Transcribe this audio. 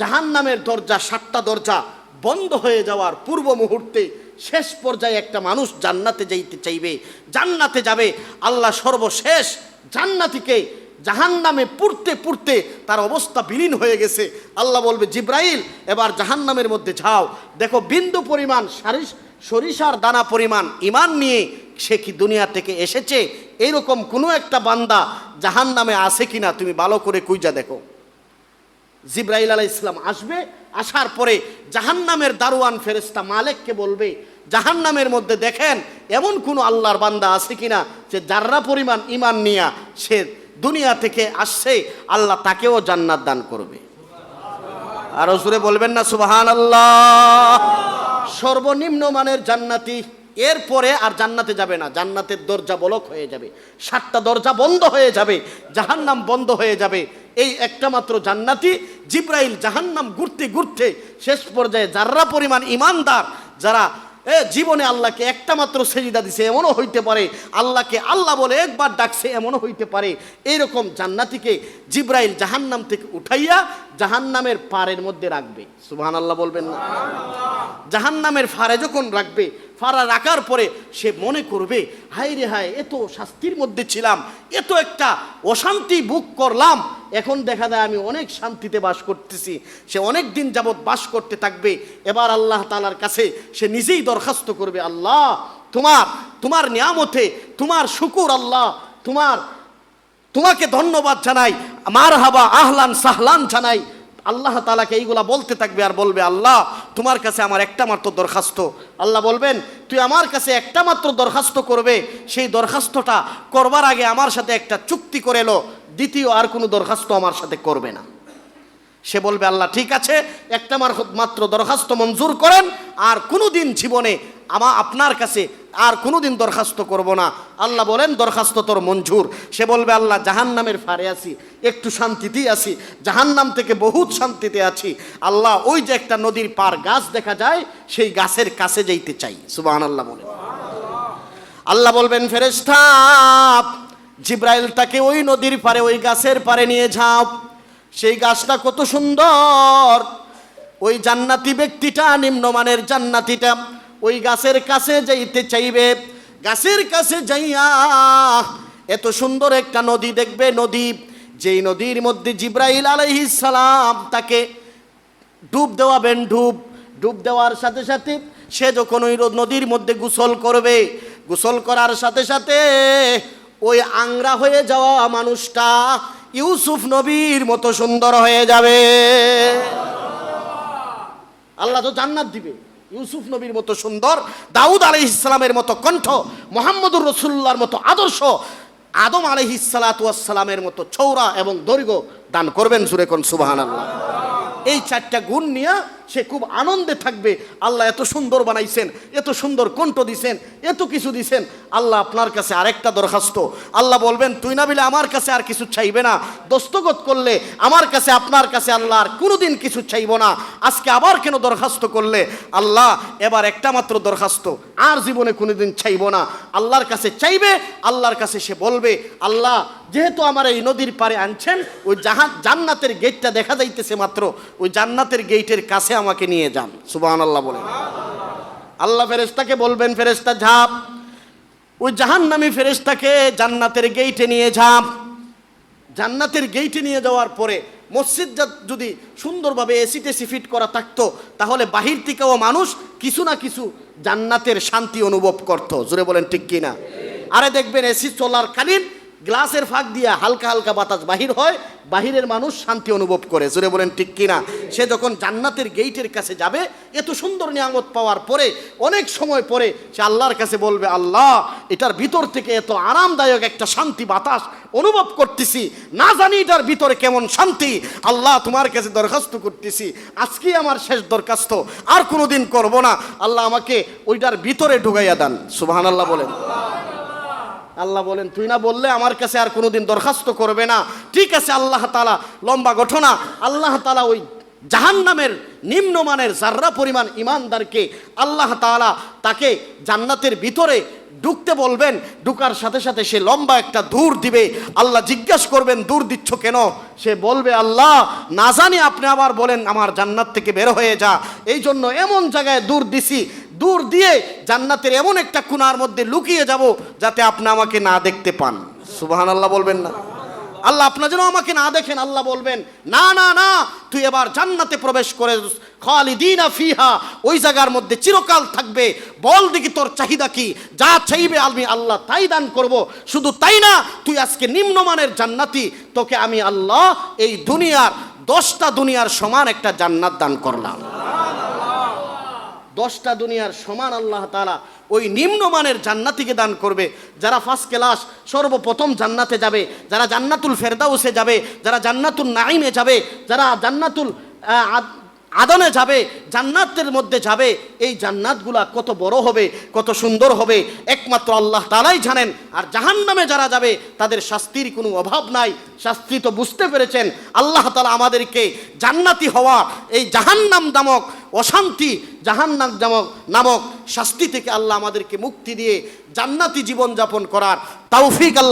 জাহান নামের দরজা, সাতটা দরজা বন্ধ হয়ে যাওয়ার পূর্ব মুহূর্তে শেষ পর্যায়ে একটা মানুষ জান্নাতে যাইতে চাইবে। জান্নাতে যাবে। আল্লাহ সর্বশেষ জান্নাতিকে জাহান নামে পুড়তে পুড়তে তার অবস্থা বিলীন হয়ে গেছে। আল্লাহ বলবে, জিব্রাইল, এবার জাহান নামের মধ্যে যাও। দেখো, বিন্দু পরিমাণ সারিস সরিষার দানা পরিমাণ ইমান নিয়ে সে কি দুনিয়া থেকে এসেছে? এরকম কোনো একটা বান্দা জাহান নামে আছে কিনা তুমি ভালো করে কুইজা দেখো। জিব্রাইল আলাহ ইসলাম আসবে, আসার পরে জাহান্নামের দারোয়ান ফেরেস্তা মালেককে বলবে, জাহান্নামের মধ্যে দেখেন এমন কোনো আল্লাহর বান্দা আছে কিনা যে যার্রা পরিমাণ ইমান নিয়া সে দুনিয়া থেকে আসছে, আল্লাহ তাকেও জান্নাত দান করবে। আরও বলবেন না সুবাহান আল্লাহ সর্বনিম্ন মানের জান্নাতি এরপরে আর জান্নাতে যাবে না। জান্নাতের দরজা বলক হয়ে যাবে। সাতটা দরজা বন্ধ হয়ে যাবে। জাহান্নাম বন্ধ হয়ে যাবে। এই একটা মাত্র জান্নাতি জিব্রাইল জাহান্নাম ঘুরতে ঘুরতে শেষ পর্যায়ে যার্রা পরিমাণ ইমানদার, যারা, এ, জীবনে আল্লাহকে একটা মাত্র সেজিদা দিছে, এমনও হইতে পারে। আল্লাহকে আল্লাহ বলে একবার ডাকছে, এমনও হইতে পারে। এইরকম জান্নাতিকে জিব্রাইল জাহান্নাম থেকে উঠাইয়া জাহান্নামের পাড়ের মধ্যে রাখবে। সুবহান আল্লাহ বলবেন না। জাহান্নামের ফারে যখন রাখবে ফারা রাখার পরে সে মনে করবে, হায় রে হায়, এত শাস্তির মধ্যে ছিলাম, এত একটা অশান্তি বুক করলাম। এখন দেখা যায় আমি অনেক শান্তিতে বাস করতেছি, সে অনেক দিন যাবৎ বাস করতে থাকবে। এবার আল্লাহ তালার কাছে সে নিজেই দরখাস্ত করবে, আল্লাহ, তোমার তোমার নিয়ামতে, তোমার শুকুর আল্লাহ, তোমার, তোমাকে ধন্যবাদ জানাই মার হাবা আহলান সাহলান জানাই আল্লাহ তালাকে এইগুলা বলতে থাকবে আর বলবে, আল্লাহ, তোমার কাছে আমার একটা মাত্র দরখাস্ত। আল্লাহ বলবেন, তুই আমার কাছে একটা মাত্র দরখাস্ত করবে, সেই দরখাস্তটা করবার আগে আমার সাথে একটা চুক্তি করে এলো দ্বিতীয় আর কোনো দরখাস্ত আমার সাথে করবে না। সে বলবে, আল্লাহ, ঠিক আছে, একটা মাত্র দরখাস্ত মঞ্জুর করেন, আর কোনো দিন জীবনে আমা আপনার কাছে আর কোনো দিন দরখাস্ত করব না। আল্লাহ বলেন, দরখাস্ত তোর মঞ্জুর। সে বলবে, আল্লাহ, জাহান্নামের ফারে আছি, একটু শান্তিতেই আছি, জাহান্নাম থেকে বহুত শান্তিতে আছি। আল্লাহ, ওই যে একটা নদীর পার গাছ দেখা যায়, সেই গাছের কাছে যাইতে চাই। সুবাহান আল্লাহ বলেন আল্লাহ বলবেন ফেরেস্তা জিব্রাইল তাকে ওই নদীর পারে, ওই গাছের পারে নিয়ে যাও। সেই গাছটা কত সুন্দর। ওই জান্নাতি ব্যক্তিটা, নিম্নমানের জান্নাতিটা, ওই গাছের কাছে যাইতে চাইবে। গাছের কাছে যাইয়া এত সুন্দর একটা নদী দেখবে, নদী। যেই নদীর মধ্যে জিব্রাইল সালাম তাকে ডুব দেওয়াবেন, ডুব। ডুব দেওয়ার সাথে সাথে সে যখন ওই নদীর মধ্যে গোসল করবে, গোসল করার সাথে সাথে ওই আংরা হয়ে যাওয়া মানুষটা ইউসুফ নবীর মতো সুন্দর হয়ে যাবে। আল্লাহ তো জান্নাত দিবে। ইউসুফ নবীর মতো সুন্দর, দাউদ আলহ ইসলামের মতো কণ্ঠ, মোহাম্মদুর রসুল্লার মতো আদর্শ, আদম আলহ ইসালাতামের মতো চৌরা এবং দৈর্ঘ্য দান করবেন সুরেখন সুবাহান আল্লাহ এই চারটা গুণ নিয়ে সে খুব আনন্দে থাকবে। আল্লাহ এত সুন্দর বানাইছেন, এত সুন্দর কণ্ঠ দিছেন, এত কিছু দিছেন। আল্লাহ আপনার কাছে আরেকটা দরখাস্ত। আল্লাহ বলবেন, তুই না বিলে আমার কাছে আর কিছু চাইবে না। দস্তগত করলে আমার কাছে, আপনার কাছে আল্লাহ আর কোনোদিন কিছু চাইব না। আজকে আবার কেন দরখাস্ত করলে? আল্লাহ, এবার একটা মাত্র দরখাস্ত, আর জীবনে কোনোদিন চাইব না। আল্লাহর কাছে চাইবে, আল্লাহর কাছে সে বলবে, আল্লাহ যেহেতু আমার এই নদীর পারে আনছেন, ওই জাহাজ জান্নাতের গেটটা দেখা যাইতেছে মাত্র, ওই জান্নাতের গেটের কাছে আমাকে নিয়ে যান। সুবাহ আল্লাহ বলেন। আল্লাহ ফেরেস্তাকে বলবেন ফেরেস্তা ঝাপ। ওই জাহান্নামী ফেরেস্তাকে জান্নাতের গেইটে নিয়ে ঝাপ। জান্নাতের গেইটে নিয়ে যাওয়ার পরে মসজিদ যদি সুন্দরভাবে এসি টেসি ফিট করা থাকতো, তাহলে বাহির থেকেও মানুষ কিছু না কিছু জান্নাতের শান্তি অনুভব করতো। জুড়ে বলেন ঠিক কিনা? আরে দেখবেন এসি চলার কালীন গ্লাসের ফাঁক দিয়ে হালকা হালকা বাতাস বাহির হয়, বাহিরের মানুষ শান্তি অনুভব করে। জোরে বলেন, ঠিক কিনা? সে যখন জান্নাতের গেইটের কাছে যাবে, এত সুন্দর নিয়ামত পাওয়ার পরে, অনেক সময় পরে সে আল্লাহর কাছে বলবে, আল্লাহ, এটার ভিতর থেকে এত আরামদায়ক একটা শান্তি বাতাস অনুভব করতেছি। না জানি এটার ভিতরে কেমন শান্তি। আল্লাহ তোমার কাছে দরখাস্ত করতেছি। আজকেই আমার শেষ দরখাস্ত। আর কোনোদিন করব না। আল্লাহ আমাকে ওইটার ভিতরে ঢুকাইয়া দেন। সুবাহান আল্লাহ বলেন। আল্লাহ বলেন, তুই না বললে আমার কাছে আর কোনোদিন দরখাস্ত করবে না। ঠিক আছে, আল্লাহ তালা লম্বা ঘটনা। আল্লাহ তালা ওই জাহান্নামের নিম্নমানের জাররা পরিমাণ ইমানদারকে আল্লাহ তাআলা তাকে জান্নাতের ভিতরে ঢুকতে বলবেন, ঢুকার সাথে সাথে সে লম্বা একটা দূর দিবে। আল্লাহ জিজ্ঞাসা করবেন, দূর দিচ্ছ কেন? সে বলবে, আল্লাহ, না জানি আপনি আবার বলেন, আমার জান্নাত থেকে বের হয়ে যা। এই জন্য এমন জায়গায় দূর দিছি দূর দিয়ে জান্নাতের এমন একটা কুনার মধ্যে লুকিয়ে যাব যাতে আপনি আমাকে না দেখতে পান। সুবাহান আল্লাহ বলবেন না। আল্লাহ আপনার যেন আমাকে না দেখেন, আল্লাহ বলবেন, না না না, তুই এবার জান্নাতে প্রবেশ করে খালিদিনা ফিহা, ওই জায়গার মধ্যে চিরকাল থাকবে। বল দেখি তোর চাহিদা কি? যা চাইবে আমি আল্লাহ তাই দান করব। শুধু তাই না, তুই আজকে নিম্নমানের জান্নাতি, তোকে আমি আল্লাহ এই দুনিয়ার, দশটা দুনিয়ার সমান একটা জান্নাত দান করলাম। দশটা দুনিয়ার সমান আল্লাহ তালা ওই নিম্নমানের জান্নাতিকে দান করবে। যারা ফার্স্ট ক্লাস সর্বপ্রথম জান্নাতে যাবে, যারা জান্নাতুল ফেরদাউসে যাবে, যারা জান্নাতুল নাইমে যাবে, যারা জান্নাতুল আদনে যাবে, জান্নাতের মধ্যে যাবে, এই জান্নাতগুলা কত বড় হবে, কত সুন্দর হবে, একমাত্র আল্লাহ তালাই জানেন, আর জাহান্নামে যারা যাবে, তাদের শাস্তির কোনো অভাব নাই, শাস্তি তো বুঝতে পেরেছেন, আল্লাহ তালা আমাদেরকে জান্নাতি হওয়া, এই জাহান্নাম নামক অশান্তি, জাহান্নাম নামক নামক শাস্তি থেকে আল্লাহ আমাদেরকে মুক্তি দিয়ে জান্নাতি জীবনযাপন করার তৌফিক আল্লাহ